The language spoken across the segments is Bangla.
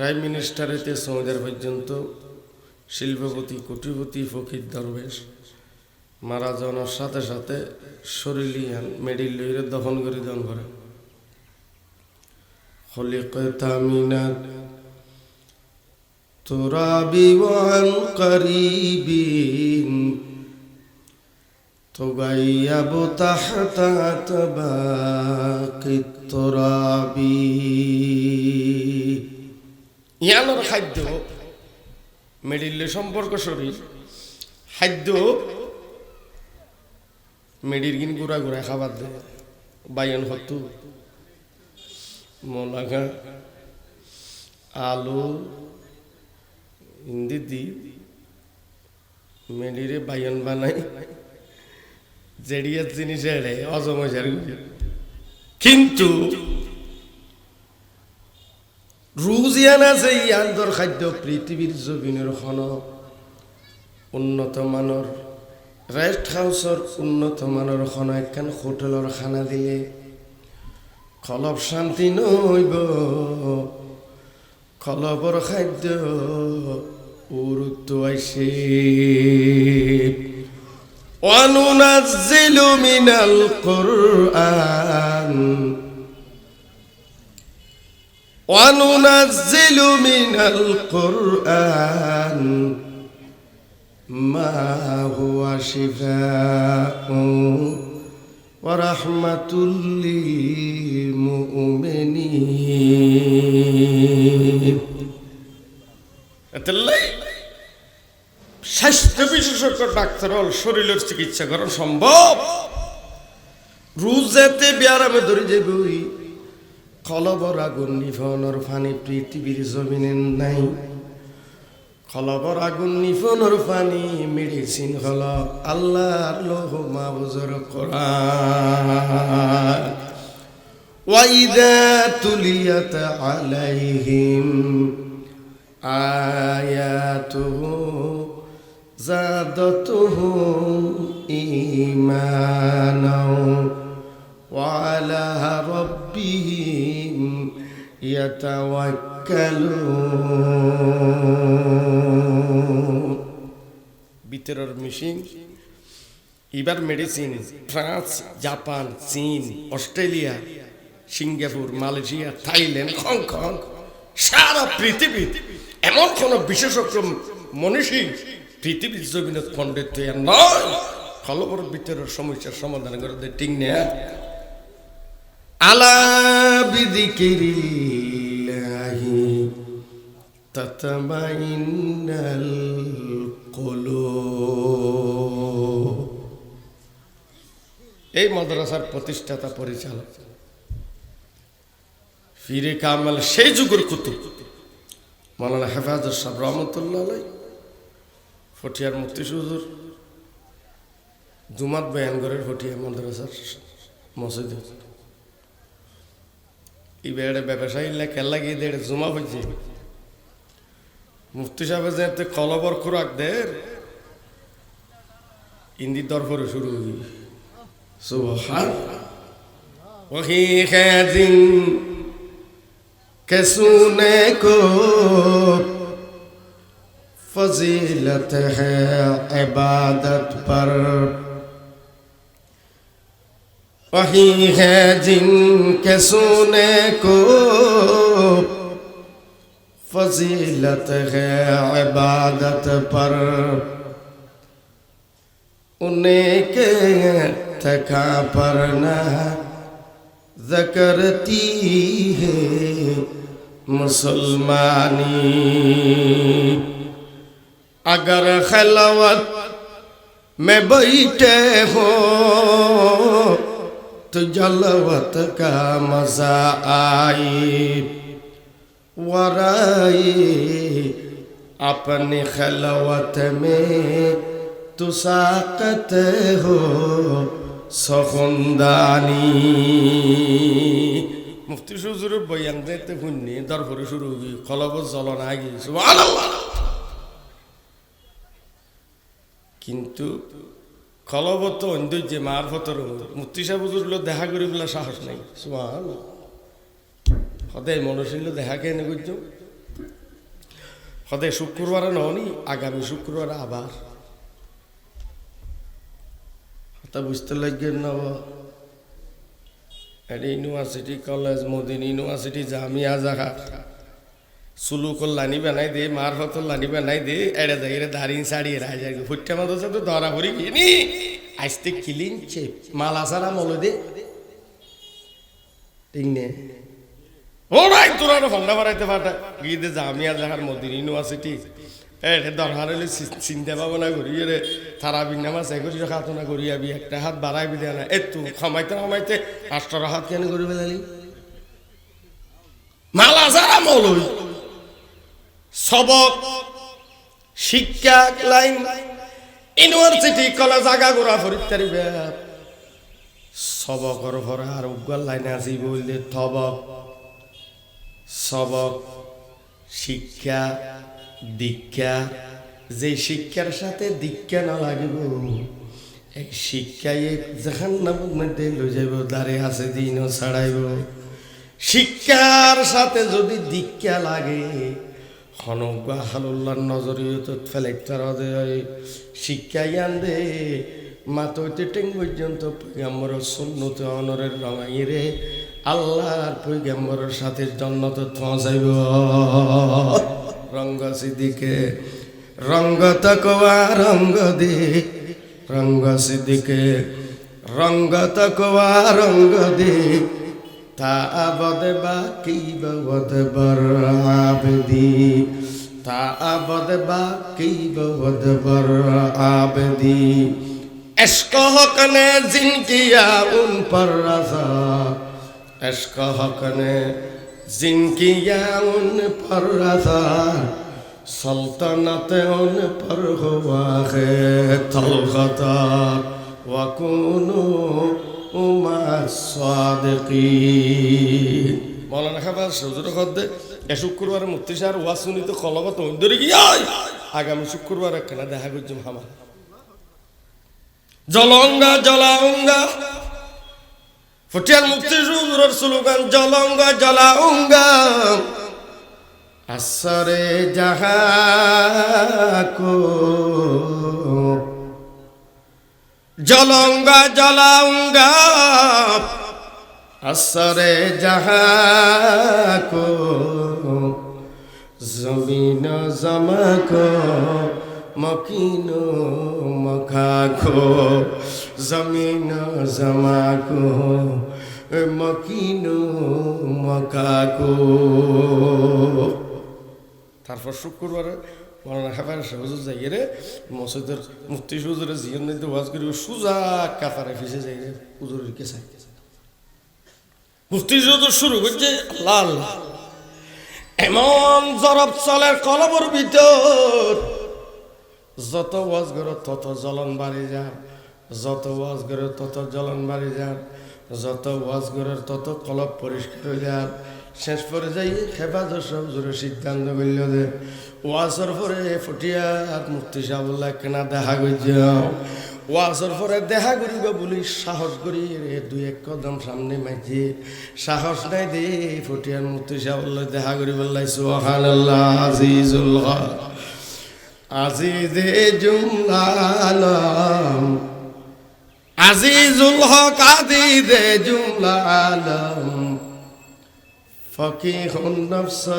প্রাইম মিনিস্টারেতে সৌদার পর্যন্ত শিল্পপতি কোটিপতি ফকির দরবেশ মারা যাওয়ার সাথে সাথে শরীরিয়ান মেডিল লইরে দফন করে দান করে خلقت من التراب وعن قريب تغيب تحت أتباق التراب ইয়ানোর খাদ্য মেডিলে সম্পর্ক শরীর। খাদ্য মেডির কিন গুড়া গুড়া খাবার দেয় বায়ন হতু, মলাগা, আলু হিন্দি দি, মেডিরে বায়ন বানাই জেডিয়ার জিনিস এড়ে অজমজার কিন্তু রুজিয়ানা যে আন্তর খাদ্য পৃথিবীর জবিনের খন উন্নত মানৰ ৰেষ্ট হাউচৰ উন্নত মানৰ খন এখন হোটেলৰ খানা দিলে। খলপ শান্তি নহব খলপৰ খাদ্য উৰুত্ব আইছে অনুনাজিলু মিনাল কোরআন। وننزل من القرآن ما هو شفاء ورحمة للمؤمنين এতলাই স্বাস্থ্য বিশেষজ্ঞ ডাক্তার হল শরীরের চিকিৎসা করা সম্ভব রোজাতে ব্যারামে ধরে যাবই কলবর আগুন নিভনর ফানি পৃথিবীর জমিনে নাই। কলবর আগুন নিভনর ফানি মেডিসিন হল আল্লাহর লোহ মাবুজর কোরআন। ওয়াইদা তুলিয়াত আলাইহিম আয়াতুহু জাদতুহু ইমানাও وعلى ربهم يتوكلون ভিতরের মেশিন এবার মেডিসিন ফ্রান্স জাপান চীন Australia Singapore Malaysia Thailand Hong Kong সারা পৃথিবী এমন কোন বিশেষজ্ঞ মনীষী পৃথিবীর জমিনত পণ্ডিত তৈরি নয় খলবর ভিতরের সমস্যার সমাধান করে দেয় ঠিক নেয়া এই মাদ্রাসার প্রতিষ্ঠাতা পরিচালক। ফিরে কামাল সেই যুগের কুতুব। মাওলানা হেফাজত সাহেব রহমতুল্লাহ ফটিয়ার মুক্তি সুদূর জুমাত বয়ান করে ফটিয়া মাদ্রাসার মসজিদে ইবেড়ে ব্যবসায় ব্যবসায়ী লেখা গিয়ে দেড় জমা হয়েছে মুফতি সাহেব যে এতে কলবর খোরাক দের ইন্দি দরফরে শুরু হই সুবহান। ওহি খাজিন কেসুনে কো ফজিলত হ্যাঁ ইবাদত পর। वही है जिनके सुने को फजीलत है इबादत पर उन्हें के थका पर न जकरती है मुसलमानी अगर खलवत में बैठे हो تجلوت کا مزہ آئی ورائی اپنی خلوت میں تو ساقت ہو سخندانی مفتی شو زور بیان دیتے ہنی در پر شروع ہوئی قلب زلان آگی سبحان اللہ কিন্তু যে মার ফতর মুফতি সাহেব হুজুর দেখা করি বলে সাহস নাই। সুমান সদায় মনশীল দেখা কেন করছ হদে শুক্রবার ননি আগামী শুক্রবার আবার তা বুঝতে লাগবেন না? এটা ইউনিভার্সিটি কলেজ মোদিন ইউনিভার্সিটি জামিয়া জাগা সুলুকল লানি বানাই দে মার হতল লানি দে, এড়ে যাই রে দাঁড়িয়ে সাড়িয়ে রায় যায় ফুটটা মাদো তো ধরা পড়ি কিনি আইসতে কিলিনছে মালা সারা মলো দে। ঠিক নে। ও ভাই, তোরা হন্ডা বাড়াইতে গিয়ে দে জামিয়া জাগার মদিন ইউনিভার্সিটি এটা দরকার হলে চিন্তা ভাবনা করি রে তারা বিনামা চাই করি খাতনা করি আবি একটা হাত বাড়াই বি দেয় না এ তু খামাইতে খামাইতে আষ্টর হাত কেন করি পেলালি মালা সারা মৌলই সবক, শিক্ষা, লাইন, ইউনিভার্সিটি, কলেজ আগা গোড়া ব্যাপ। সবকর ভরা আর উগ্গল লাইনে আসি বললে থবক। সবক, শিক্ষা, দীক্ষা, যে শিক্ষার সাথে দীক্ষা না লাগিব, এই শিক্ষায় যেখান নামের মধ্যে লই যাইব দাঁড়ে আছে দিনও ছাড়াইব। শিক্ষার সাথে যদি দীক্ষা লাগে হনকা হালুল্লার নজরিয়ত ফেলেক্টার শিক্ষাই আনদে মাতইতে টেং পর্যন্ত পৈগাম্বর সুন্নতে অনরের রঙাই রে। আল্লাহর পৈগাম্বরের সাথে জন্নত পৌঁছাইব রঙ্গ সিদ্দিকে, রঙ্গ তকওয়া রঙ্গ দে। রঙ্গ সিদ্দিকে, রঙ্গ তকওয়া রঙ্গ দে। تعبد باقي بود بر عبدي تعبد باقي بود بر عبدي عشق حق نے زندگیا ان پر رضا عشق حق نے زندگیا ان پر رضا سلطنت ان پر ہوا ہے تلغتا وکونو মৌলানা খাবার সজুর খদ্দে, এ শুক্রবার মুক্তি সার ওয়া শুনি তো কলগত ধরে কি আগামী শুক্রবার একখানা দেখা করছি হামা জলঙ্গা, জলাঙ্গা, ফটিয়ার মুক্তি সুন্দর স্লোগান, জলঙ্গা, জলাঙ্গা, আসরে যাহা কো জলঙ্গা জলাঙ্গা আসরে যাহাকো জমিন জমাকো মকিনো মখাখো জমিন জমাকো মকিনো মখাখো তারপর শুক্রবারে মৌলানা খাবার হুজুর যাই রে, মসজিদের মুফতি হুজুরে জিয়ন নিতে ওয়াজ করি সোজা কাফারে ফিসে যাই রে, হুজুরের কে চাই মুফতি হুজুর শুরু করছে আল্লাহ এমন জরব চলের কলবর ভিতর যত ওয়াজ করো, তত জ্বলন বাড়ি যান যত ওয়াজ করো, তত জ্বলন বাড়ি যান যত ওয়াজ করো, তত কলব পরিষ্কার হয়ে যান শেষ পরে যাই সব জোরে সিদ্ধান্ত করল যে ওয়াজের পরে ফটিয়া মুক্তি সাহুল্লাহ কেনা দেখা করি যাও ওয়াজের পরে দেখা করিব বলি সাহস করি রে দুই এক কদম সামনে মাইছি। সাহস নাই দে ফটিয়ার মুক্তি সাহুল্লাহ দেখা করি বললাই সোহান আজিজুল হক আজিজে জুমলালম আজিজুল হক, আজিজে জুমলালম فقيح النفس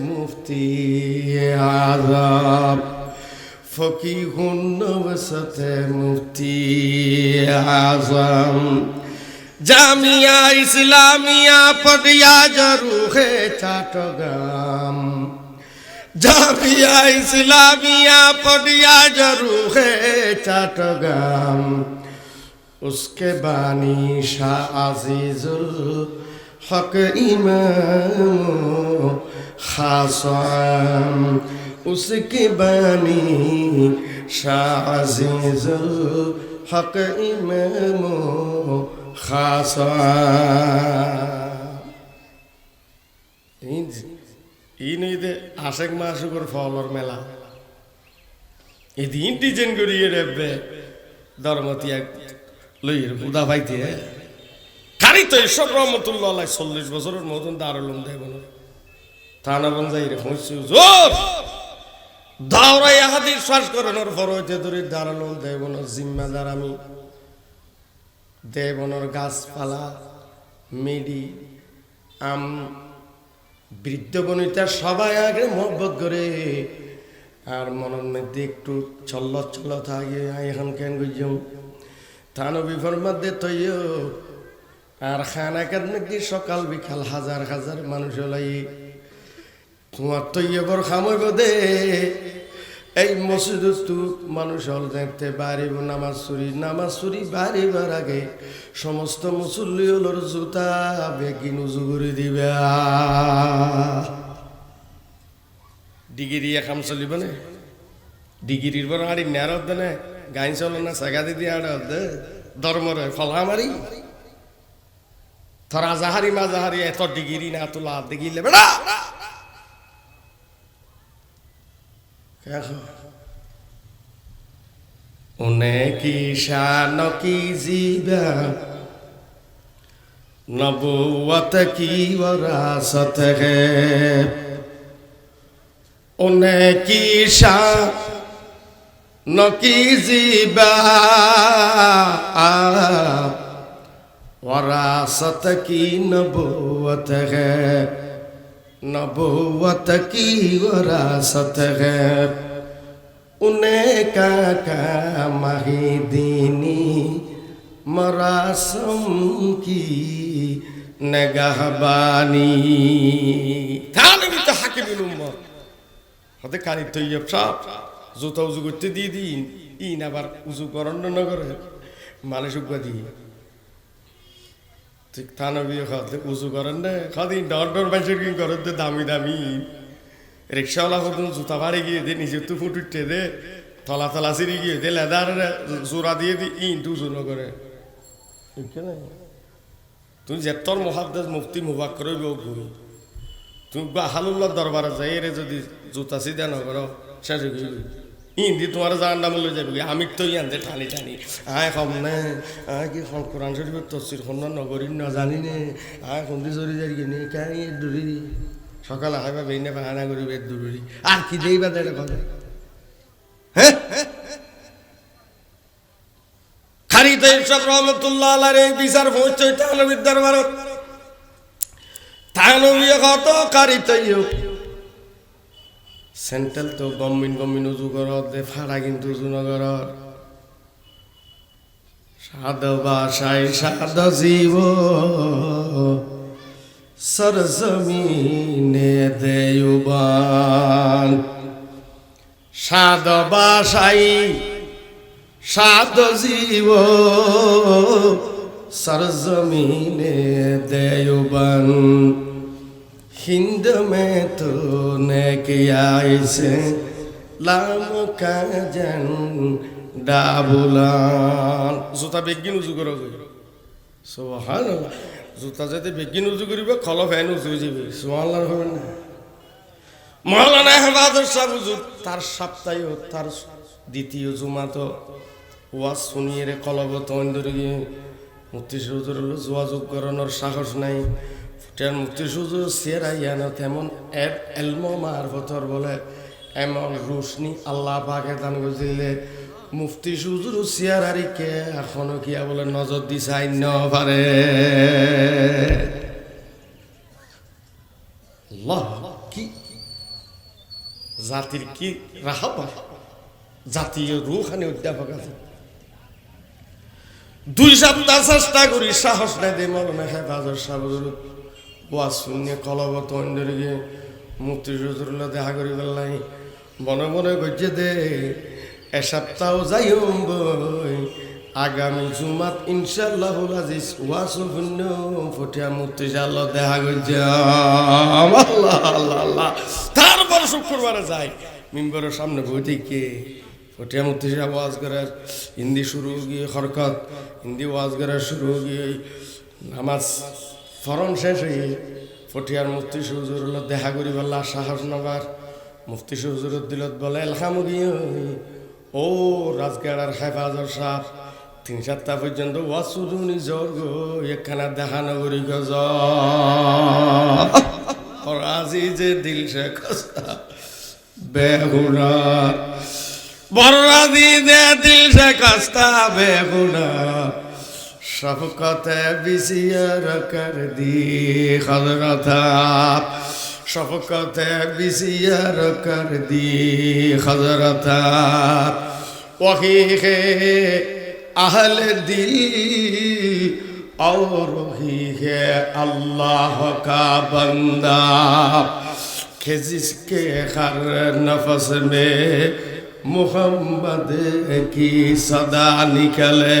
مفتي عذاب فقيح النفس مفتي عظم জামিয়া ইসলামিয়া পটিয়া জরুহে চট্টগ্রাম। জামিয়া ইসলামিয়া পটিয়া জরুহে চট্টগ্রাম। উসকে বানি শাহ আজিজুল হক ইমাম খাসাম উসকি বানি শাহজিজুল হক ইমাম খাসাম ইনিদে আশেক মাসুকর ফলর মেলা। এদিন ডিজাইন করিয়ে রেবে ধর্মতিয়া লইয়ের বুদা পাইতে। খালি তো এসব রহমতুল্লাহ চল্লিশ বছরের মতন দারুলুম দেব না। থানা রে, হইছে জোর দাওরাই হাদিস শ্বাস করানোর পর হইতে ধরে দাঁড়ানো দেবনের জিম্মাদার আমি। দেবনের গাছপালা, মেডি, আম, বৃদ্ধ বনিতা সবাই আগে মহব্বত করে। আর মনের মধ্যে একটু চল্ল চল্ল থাকে এখন কেন বুঝম থানো বিফর মধ্যে তৈয় আর খানাকার মধ্যে সকাল বিকাল হাজার হাজার মানুষ লাই তোমার তৈয় বর খামইব দে। এই মসজিদ মানুষ হল দেখতে বাড়িব, নামাজ চুরি নামাজ চুরি বাড়িবার আগে সমস্ত মুসল্লি হলোর জুতা বেগিন উজু করে দিবে। ডিগ্রি একাম চলিব নে। ডিগ্রির বড় হাড়ি নেয়ারত দে নে। গাই চলো না, সাগা দিদি আড়ত দে। ধর্মরে ফলা মারি। থর আজাহারি মাজাহারি এত ডিগ্রি না তোলা দেখিলে বেড়া অনেক ঈশান কি জীবা নবুয়ত কি ওরাসত হে? অনেক ঈশান কি জীবা وراثت کی نبوت ہے نبوت کی وراثت ہے انہیں کا کا مہی دینی مراسم کی نگہبانی تھانے تو حاکم الامت হাতে কানি তৈয়ব সাপ জুতা উজু করতে দিয়ে দিন ইন আবার উজু করণ্য নগরে মালে শুকা দিয়ে ঠিক থানবি খাতে উজু করেন না। খাদিন ডর ডর মানুষের কি করেন তো দামি দামি রিক্সাওয়ালা কতদিন জুতা বাড়ি গিয়ে দে, নিজের তো ফুটুটে দে, তলা তলা সিঁড়ি গিয়ে দে, লেদার জোড়া দিয়ে দি ইন টু জোর করে। তুই যেতর মহাদ্দাস মুফতি মুবাক করে ঘুরি। তুমি বা হালুল্লাহ দরবারে যাই রে যদি জুতা সিধা নকর শেষ হয়ে ইন্দি তোমার জান নাম যাবি আমি তো ইয়ান যে টানি টানি। আয় কম নে, আয় কি খন কোরআন শরীফের তফসির খন নগরী ন জানি নে। আয় খুন্দি চরি যাই কিনে কাই সকালে হাইবা বেইনে বাহানা করি বেদ দূরি। আর কি দেই বা দেড় কথা? হ্যাঁ খারি তো ইরশাদ রহমতুল্লাহ আলাইহির এই বিচার পৌঁছই তানবীর দরবারত তানবী কত খারি তৈয় সেন্ট্রাল তো গভর্নমেন্ট গভর্নমেন্ট উজু করত দে কিন্তু উজু নগর সাদ বাসাই সাদ জীব। সরজমিনে দেয়ুবান সাদ বাসাই সাদ জীব। সরজমিনে দেয়ুবান हिंद में तो ने किया इसे लाम का जन ডাবুলান জোতা বেগিন উজু করো সোহান জোতা যাতে বেগিন উজু করিব খল ফ্যান উজু হয়ে যাবে সোহান হবে না মৌলানা হেফাজত সাহ হুজুর তার সপ্তাহে তার দ্বিতীয় জুমা তো ওয়াজ শুনিয়ে রে কলবত ধরে গিয়ে মুক্তি হুজুর হলো যোগাযোগ করানোর সাহস নাই ফুটার মুক্তি হুজুর সেরা ইয়ানো তেমন এর এলম মারফতর বলে, এমন রোশনি আল্লাহ পাকে দান করছিলে মুফতি সুজুর সিয়ার আরিকে এখনও কিয়া বলে নজর দি চাই ন পারে। কি? জাতির কি রাহাবা? জাতীয় রুখানি অধ্যাপক আছে। দুই সপ্তাহ চেষ্টা করি সাহস নাই দে মরণে হেফাজত সাবজুর ওয়া শূন্য কলবত অন্যরে গিয়ে মুক্তি সুজুরল দেখা করি পেলাই মনে দে, এ যাই আগামী জুমাত ইনশাল্লাহ আজিজ ওয়াসু শূন্য, ফটিয়া মুক্তি জাল দেখা গজ্জে। আল্লাহ আল্লাহ আল্লাহ। তারপর শুক্রবারে যাই, মিম্বরের সামনে বই থেকে। ফটিয়া মুক্তি সাহেব ওয়াজ করে, হিন্দি শুরু গিয়ে হরকত হিন্দি ওয়াজ করে শুরু গিয়ে নামাজ ফরন শেষ হয়ে ফটিয়ার মুফতি সুজুর দেখা করি বললা, সাহস নবার। মুফতি সুজুর দিলত বলে এলখামুগি ও রাজগাড়ার হেফাজর সাহ। তিন সাতটা পর্যন্ত ওয়াজ শুধু নিজর গো, একখানা দেখা নগরী গজ আজি যে দিল সে বেহুনা। বর্রা দি দে দিল সে কস্তা বেহুনা। শফকত বিষিয়ার কর দি হজরত শফকত বিষিয়ার কর দি হজরত ওহি হে আহল দি আর ওহি হে আল্লাহ কা বন্দা। কে জিসকে হর নফস মে মোহাম্মদ কি সদা নিকলে।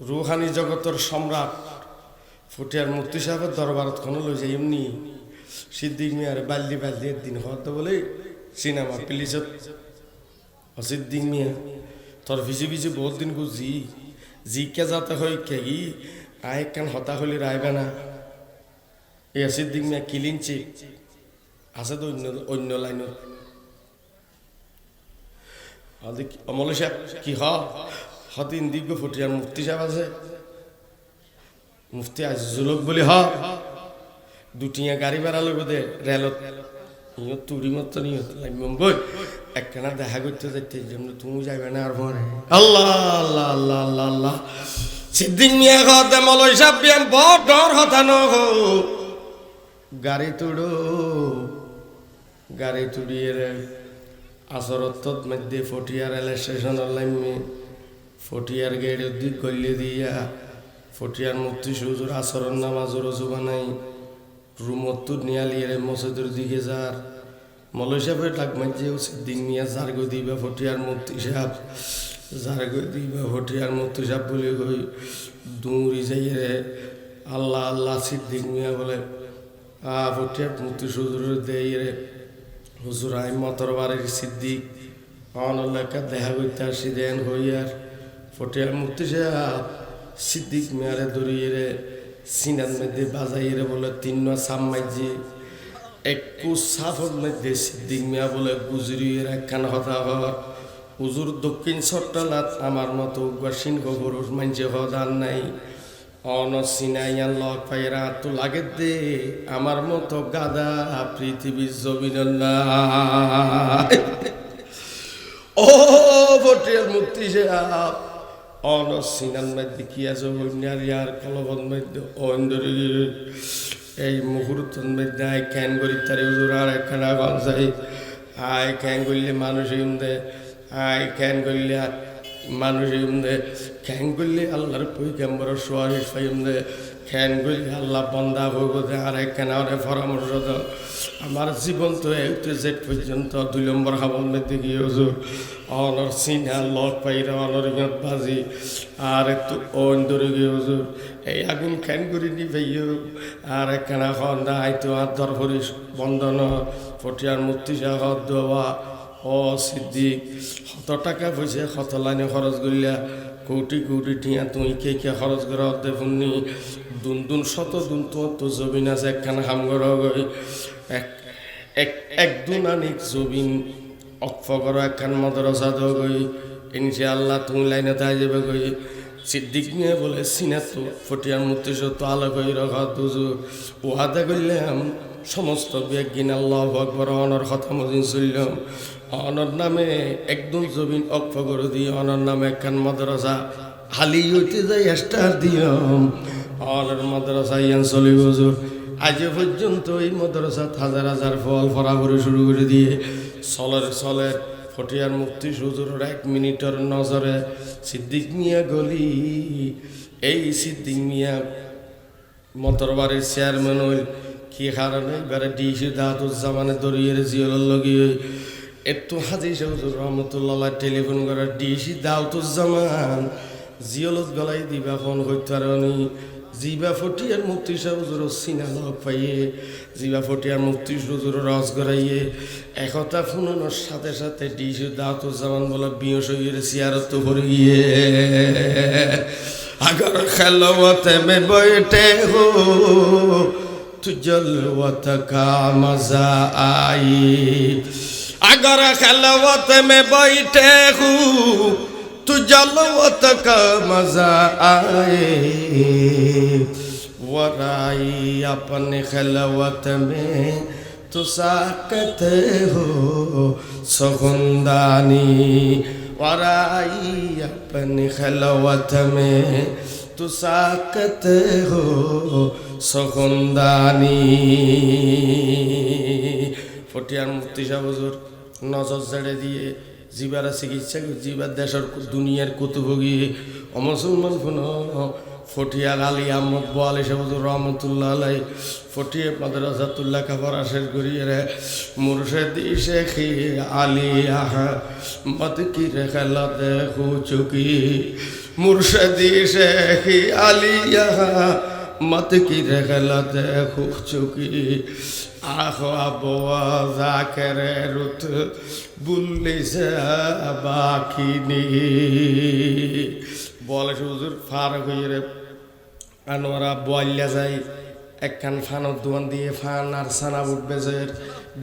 রুহানি জগতের সম্রাট, ফটিয়ার মুক্তি সাহেবের দরবারত কোনো লই যাই এমনি। সিদ্দিক মিয়ার বাল্লি বাল্লি দিন হওয়ার বলে সিনেমা প্লিজত অসিদ্দিক মিয়া, তোর ভিজে ভিজে বহুত দিন গো জি জি কে যাতে হয় কে ই আয় কান হতা হলি রায়বে না। এই অসিদ্দিক মিয়া কিলিনছে আছে তো অন্য অন্য লাইনত। অমল সাহেব, কি হ? হতিন দিগ্গ ফটিয়ার মুফতি সাহেব আছে। মুফতি আজিজুলক বলি, হ। দুটিয়া গাড়ি ভাড়া লইব দে, রেলত। ইয়ত তুরি মতো, নিয়ত মুম্বই একখানা দেখা করতে যাইতে জন্য তুমি যাইবে না আর আল্লাহ আল্লাহ আল্লাহ আল্লাহ আল্লাহ। মিয়া কথা মলই সাহেব বিয়াম বড় ডর হতানো গাড়ি তুড়ো, গাড়ি তুড়িয়ে রে আসরত্তত মধ্যে ফটিয়ার রেল স্টেশনের ফটিয়ার গেট দিক গল্লে দিয়া, ফটিয়ার মুক্তি সুজুর আসরর নামাজুর অজুবা নাই। রুমত নিয়ালিয়ে মসজিদের দিকে যার। মলয় সাহেবের ডাক মাঝে সিদ্দিক মিয়া জারগো দিবা ফটিয়ার মুক্তি সাহেব জারগো দিবা ফটিয়ার মুক্তি সাহেব বলে কই দৌড়ি যাইয়ে আল্লাহ আল্লাহ সিদ্দিক মিয়া বলে, আ, ফটিয়ার মুক্তি সুজুরের দেয় রে হুজুর আই মতর বাড়ির সিদ্দিক অনলেখা দেখা করতে আসি দেন হইয়ার। ফটিয়ার মুক্তি সাহেব সিদ্দিক মিয়ারে দড়িয়ে রে সিনার মধ্যে বাজাইয়ে রে বলে তিন সাম মাইজি একটু সাফর মধ্যে সিদ্দিক মিয়া বলে গুজরিয়ে একখান হতা হর হুজুর দক্ষিণ সট্টালাত আমার মতো সিংহ গরুর মানছে হদার নাই। অন সিনাইয়া লক পাইরা তো লাগে দে, আমার মতো গাদা পৃথিবীর জমিন ও ভোটের মুক্তি সে অন মধ্যে কি আছে অন্যার কলবন মধ্যে অন্দরে এই মুহূর্তের মধ্যে আয় ক্যান করি তার হুজুর, আর একখানা গঞ্জাই আয় ক্যান করলে মানুষ দে আয় ক্যান করলে মানুষ দে খ্যাং করলে আল্লাহর পৈকাম্বর সোয়ারিশ ফাইম দে খ্যান করলে আল্লাহ বন্দা আর একখানা অনেক পরামর্শ আমার জীবন তো একটু জেট পর্যন্ত দুই নম্বর খাবার মধ্যে গিয়ে হুজুর। অনর সিনহা লট পাইরা অনর ইয়ত বাজি। আর একটু অন ধরে গিয়ে হুজুর, এই আগুন খ্যান করে নি ভাইও আর একখানা খন্দা আইতো আর দরফরি বন্ধন, ফটিয়ার মূর্তি সাহ দেওয়া। ও সিদ্দিক, শত টাকা পয়সা, শত লাইনে খরচ করিলা কোটি কোটি টিয়া তুই কে কে খরচ করা হতে শুনি দুন দুন শত দুন তো জমিন আছে, একখানা হাম গই এক এক দুন আনিক জমিন অক্ষ করো একখান মদরসা দো গই, ইনশাআল্লাহ তুমি লাইনে তাই যাবে গই। সিদ্দিক নিয়ে বলে, সিনা তো ফটিয়ার মূর্তি সত্য আলো কই রখা দুজু। ওয়াদা করলাম সমস্ত বিজ্ঞান আল্লাহ আকবর, অনর কথা মদিন চললাম অনর নামে একদম জমিন অক্ষ করে দিয়ে অনর নামে একখান মাদ্রাসা। হালি হইতে যাই স্টার দিয়ম, অনর মাদ্রাসা ইয়ান চলি বজুর আজ পর্যন্ত এই মাদ্রাসাত হাজার হাজার ফল ফরাফরি শুরু করে দিয়ে চলের চলের ফটিয়ার মুক্তি সুজুরের এক মিনিটের নজরে সিদ্দিক মিয়া গলি। এই সিদ্দিক মিয়া মতরবাড়ির চেয়ারম্যান হইল। কি কারণে এবারে ডিসি দাতুজ্জামানে দরিয়ে জিয়লের লগে একটু হাজি হুজুর রহমতুল্লাহ টেলিফোন করে ডিসি দাউতুজ্জামান জিয়লত গলাই দিবা ফোন করতে পারি জিবা ফটিয়ার মুক্তি সাহুজুর সিনা পাইয়ে, জিবা ফটিয়ার মুক্তি সুজুর রস গড়াইয়ে। একতা ফুনানোর সাথে সাথে ডিসু দাঁত জামান বলা বিয় সইয়ের সিয়ারত ভরিয়ে। আগর খেলোতে মে বইটে হো তুজলওয়াত কা মজা আই আগর খেলোতে মে বৈঠে হু جلوتك مزائے ورائی اپنے خلوت میں تو ساکت ہو سخندانی ورائی اپنے خلوت میں تو ساکت ہو سخندانی فٹیان مفتی شاہ حضور نوزت زڑے دیئے জীবারা চিকিৎসা জীবার দেশের দুনিয়ার কুতুভোগী অমুসলমান ফুন ফটিয়ার আলী আহমদ বোয়ালি সাহুজুর রহমতুল্লাহ আলাই ফটিয়ে মাদ্রাসাতুল্লাহ খাবার শেষ করিয়ে মুর্শেদি শেখি আলী আহা মত কি রে খেলা দেখো চুকি মুর্শেদি শেখি আলী আহা মত কি রে খেলা দেখো চুকি আহ আবওয়া জাকেরে রুত বুল্লিছে বাকি নি। বলে হুজুর, ফারক হইয়ে রে, আনোয়ারা বয়াল্লা যায় এক কান ফানত দোয়ান দিয়ে ফান, আর সানা উঠবে যে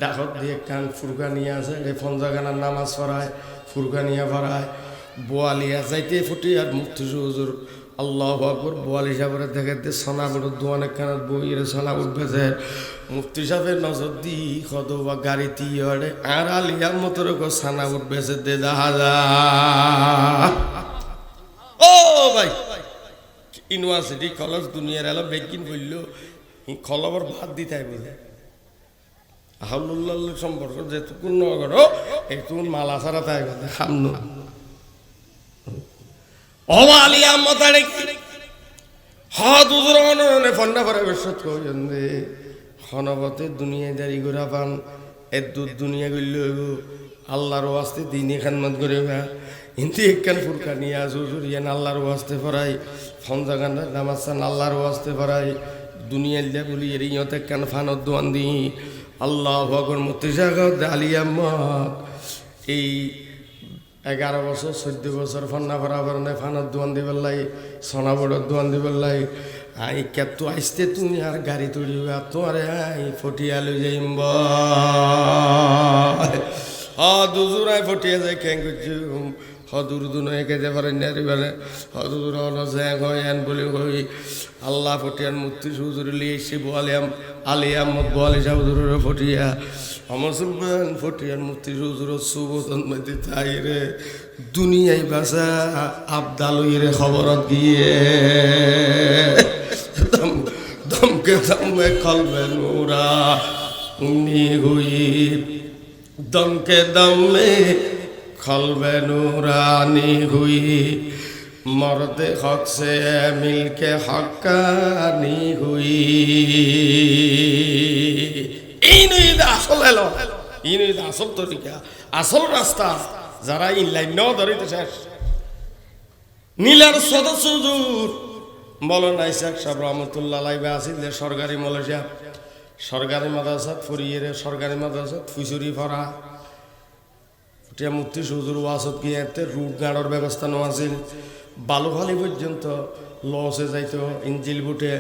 ডাকত দিয়ে কান ফুরকানিয়া আছে এই পঞ্জাগানার নামাজ পড়ায় ফুরকানিয়া পড়ায়। বোয়ালিয়া যাইতে ফুটি আর মুক্তি হুজুর, আল্লাহ আকবর, বোয়ালি সাহেবের দেখে সানা বড় দোয়ানে কানত বইয়ের সানা উঠবে যে মুক্তি সাহেবের নজর দি কত বা গাড়ি তিয়ে আর আলিয়ার মতো রকম সানা উঠবে দে ও ভাই ইউনিভার্সিটি, কলেজ দুনিয়ার এলো বেগিন বলল খলবর ভাত দিতে বুঝে। আহমদুল্লাহ সম্পর্ক যেটুকু নগর একটু মালা ছাড়া তাই কথা সামনে। অবালি আম্মতারে হাত উজুর অননে ফন্ডা পরে বেশত কইন খনবতে দুনিয়ায় দাঁড়ি ঘুরা পান। এর দুধ দুনিয়া গইল আল্লাহর ওয়াস্তে দিনে খানমত করে কিন্তু একখান ফুরকা নিয়ে আজ হুজুর ইয়ান আল্লাহর ওয়াস্তে ফরাই। পড়াই ফঞ্জাগান নামাজান আল্লাহর ওয়াস্তে পড়াই দুনিয়ার দিয়া বলি, এর ইয়তে একখান ফানত দোয়ান দি। আল্লাহ ভগর মতিসাগর আলিয়াম্মক এই এগারো বছর, চোদ্দ বছর ফান্না ভরা ভরনে ফানত দোয়ান দিবার লাই, সোনা বড় দোয়ান দিবার লাই। আই কেত আইসতে তুমি আর গাড়ি তুলিবা তোমারে আই ফটিয়া লই যাইম হ দুজুরাই ফটিয়া যায় কেন করছুম হদুর দুনয় কেটে পারে নেরিবারে হদুর অনজেং হয় এন বলি কই আল্লাহ ফটিয়ার মূর্তি সুজুর লিয়ে এসে বোয়ালিয়াম আলিয়াম বোয়ালি সাহুজুরের ফটিয়া। অমসুলমান ফটিয়ার মূর্তি সুজুর সুবোধন মধ্যে তাই রে। দুনিয়ায় বাসা আবদাল রে খবরত গিয়ে। দমকে দমে কলবে নূরা। উনি হুই দমকে দমে খলবে নূরানি হুই মরদে হক সে মিলকে হকানি হুই এই নই আসল এলো, এই নই আসল তরিকা, আসল রাস্তা যারা ইনলাইন ন ধরিতে শেষ। নীলার সদস্য হুজুর বলেন আইসাক সাহেব রহমতুল্লাহ লাইবে আসিল সরকারি মলেশিয়া সরকারি মাদ্রাসাত ফুরিয়ে সরকারি মাদ্রাসাত ফুসুরি ফরা এতিয়া মূর্তি সুজুর ওয়াসত গিয়ে রুট গাড়ার ব্যবস্থা নেওয়া আছিল বালুখালি পর্যন্ত লসে যাইতো, ইঞ্জিল বুটে,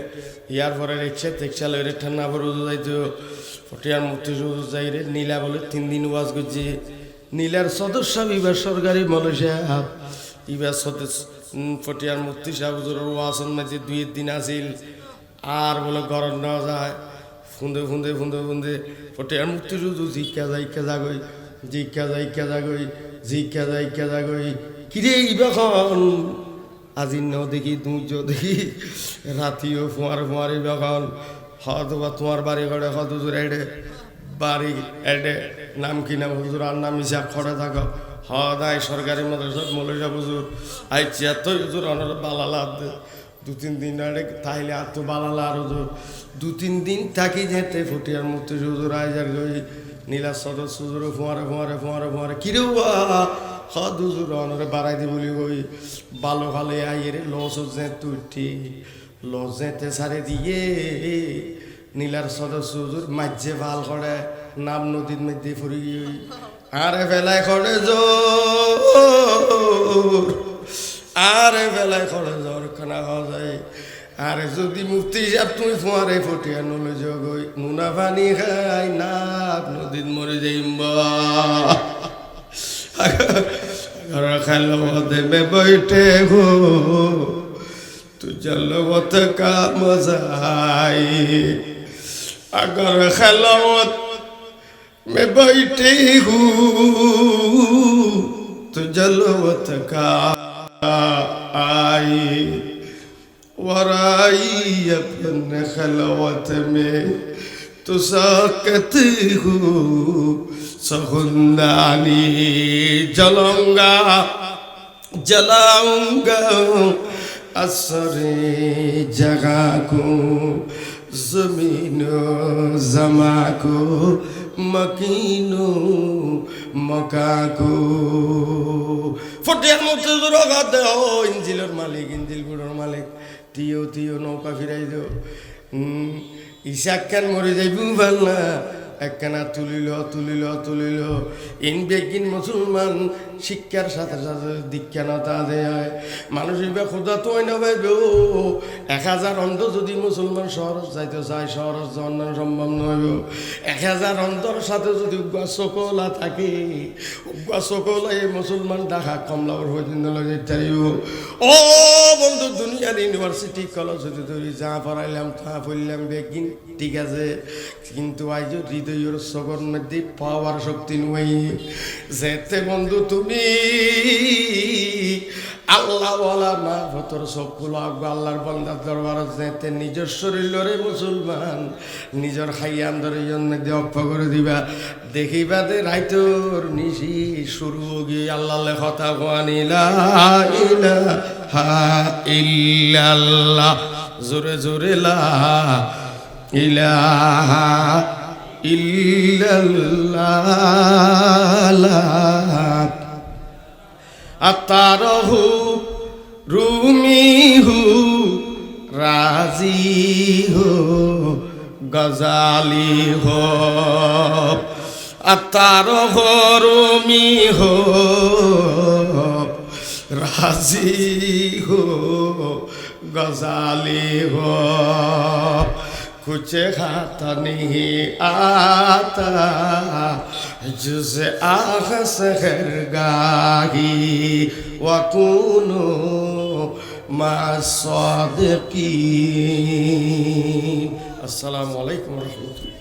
ইয়ার পরে রিক্সা টেক্সা লইরে ঠান্ডা ভরে যাইতো। ফটিয়ার মূর্তি সুজুর যাই রে নীলা বলে তিন দিন ওয়াজ করছে। নীলার সদস্য ইবার সরকারি মালয়েশিয়া ইবার সদস্য ফটিয়ার মূর্তি সাহুজুরের ওয়াসন মাঝে দুই দিন আসিল আর বলে গরম নেওয়া যায়। ফুন্দে ফুন্দে ফুন্দে ফুন্দে ফটিয়ার মূর্তি সুজু জিজ্ঞা যাইকা যাগই জিজ্ঞা যাইকা যাগই জিজ্ঞা যাইকা যাগই কিরে ইবাখন? আজি ন দেখি তুই দেখি, রাতিও ফুয়ার, ফুয়ারি বাখন হত বা তোমার বাড়ি ঘরে হত এডে, বাড়ি এডে, নাম কি নাম? হুজুর আর নাম হিসাব খড়ে থাকো। হদায় সরকারি মাদ্রাসা মৌলিকা হুজুর। আই চিয়াত্তর হুজুর, অনার বালালা দু তিন দিন আরে তাইলে আর তো বালালা আর হুজুর। দু তিন দিন থাকি যেতে ফুটিয়ার মুক্তি হুজুর আইজার গই নীলা সদর সুজুর ফুয়ারে ফুয়ারে ফুয়ারে ফুয়ারে। কিরে হ দুজুর অনরে বাড়াই দি বলি কই বালো ভালে আইরে লস যে তুই লজেতে সারে দিয়ে। নীলার সদস্য হুজুর মাঝে ভালো করে, নাম নদীর মধ্যে ফুরি আরে বেলায় খড়ে জোর, আরে বেলায় খড়ে জোর কেনা হওয়া যায়। আরে যদি মুক্তি সাহেব তুমি তোমারে ফটিয়া নলে জগই, নুনা পানি খাই না নদীত মরে যাইম ঘর খালো দেবে বৈঠে গো তুই লগত কাম যাই আগর খালো में बैठी हूँ तुझ्या लगत का आई वराई अपने खलवत में तो सकत हूँ सहुंदानी जलूंगा जलाऊंगा असरे जगह को जमीनो जमा को মকিনু মকাকু। ফটিয়ার মধ্যে রোগা দেও ইঞ্জিলের মালিক, ইঞ্জিল মালিক। তিও তিও নৌকা ফিরাই দেও। ইসাক খান মরে যাইব ভালো না। একখানা তুলিল তুলিল তুলিল। ইন বেগিন মুসলমান, শিক্ষার সাথে সাথে দীক্ষানতা দেয়। মানুষ এবার খোদা তো এক হাজার অন্ধ যদি মুসলমান শহর যাইতে চায় শহর জন্ম সম্ভব নয় এক হাজার অন্ধর সাথে যদি উগ্রা সকলা থাকে উগ্রা সকলা এই মুসলমান ডাকা কমলাবর পর্যন্ত লগে ও বন্ধু, দুনিয়ার ইউনিভার্সিটি, কলেজ যদি ধরি যা পড়াইলাম, তা পড়লাম, বেগিন, ঠিক আছে। কিন্তু আজ হৃদয়ের সকর মধ্যে পাওয়ার শক্তি নই। যেতে বন্ধু তুমি আল্লাহ বলা না ভতর সবগুলো আগবা আল্লাহর বন্দার দরবার, যেতে নিজের শরীরের মুসলমান, নিজের খাইয়ান ধরে মধ্যে অপ্প করে দিবা। দেখিবা দে রাইতর নিশি শুরু গিয়ে আল্লাহ কোয়ানিলা ইলাহা ইল্লাল্লাহ। জোরে জোরে লা ইলাহা আতারহু রুমি হু রাজি হো গজালি হো আতারহ রুমি হো রাজি হো গজালি হো খুঁজে খাতানি আতা জুসে আহ সহর গাহি ওয়াকুনো মা সাদকি আসসালামু আলাইকুম রহমতুল্লাহ